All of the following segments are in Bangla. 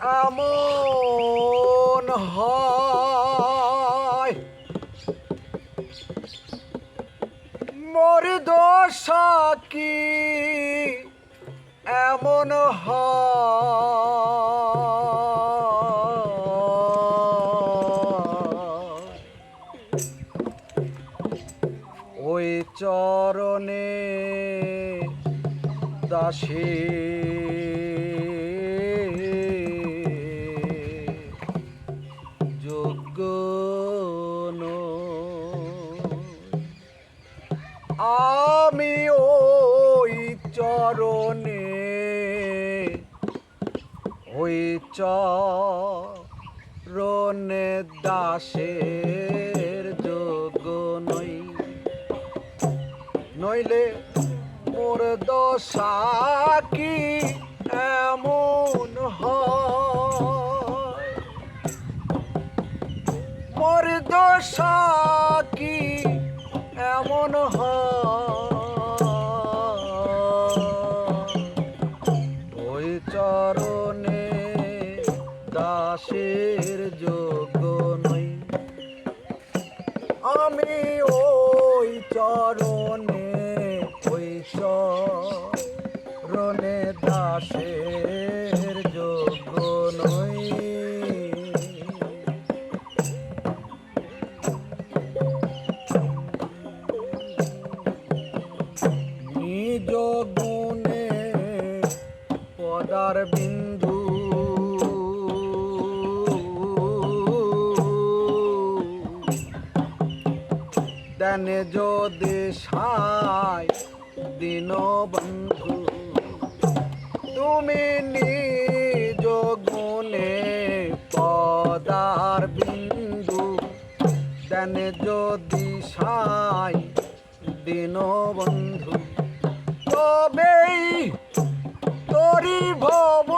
এমন হয়। মোর কি এমন ওই চরণে দাসী ওই চরণে দাসের যোগ্য নই। নইলে মোর দশা কি এমন হয়? মোর দশা দাসের যোগ্য নই। আমি ওই চরণে ওই চরণে দাসের যোগ্য নই। নিজ গুণে পদার বিন্দু দেনে যদি সাই দিন বন্ধু তুমি নিজ গুণে পদার বিন্দু। দেনে যদি সাই দিন বন্ধু তবেই তরি ভব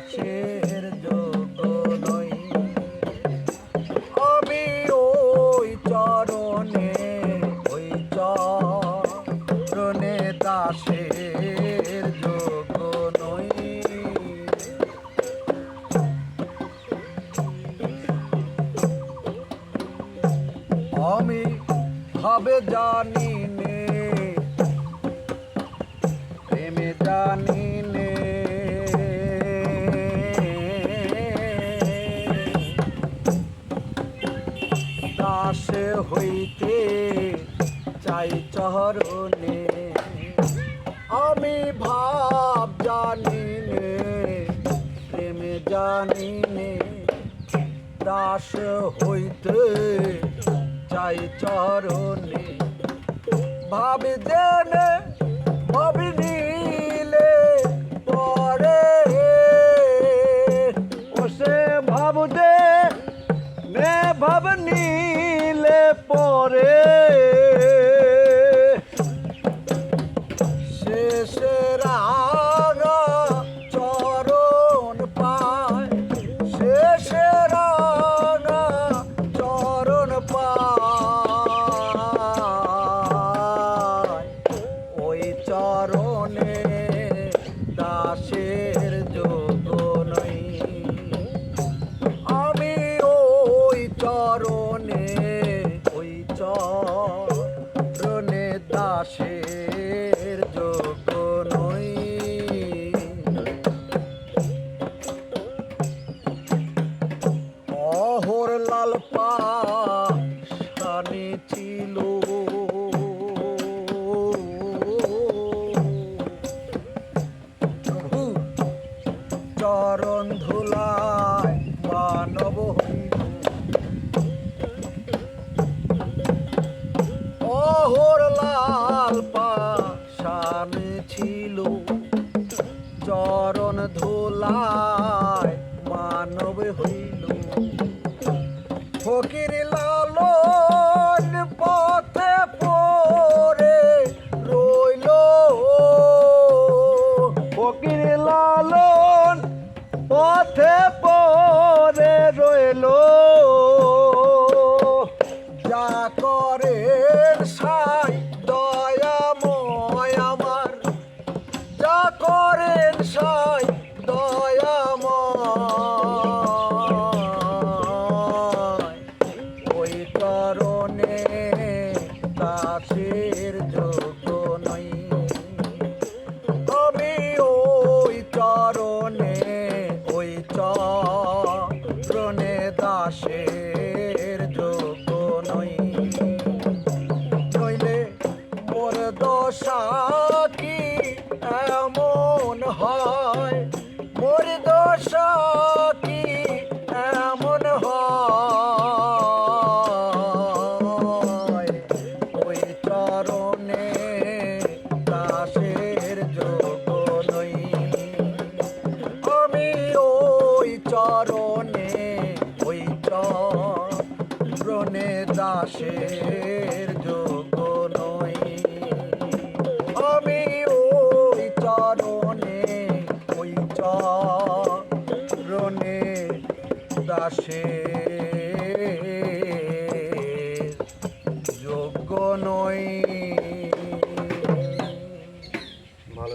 দাসের যোগ নই। আমি ওই চরণে ওই চরণে দাসের যোগ নই। আমি ভাবে জানি নে, প্রেমে জানি দাসে হইতে চাই চরণে আমি ভাব জানি নে প্রেমে জানি নে দাস হইতে চাই চরণে ভাবি দেনে ভাবি নিলে পরে ওসে ভাব দে নে ভাব চরণে ধুলায় মানব হইল। ফকির লালন পথে পড়ে রইল। ফকির লালন পথে পরে রইল। চরণে ওই চরণে দাসের যোগ নই। আমি ওই চরণে ওই চরণে দাসের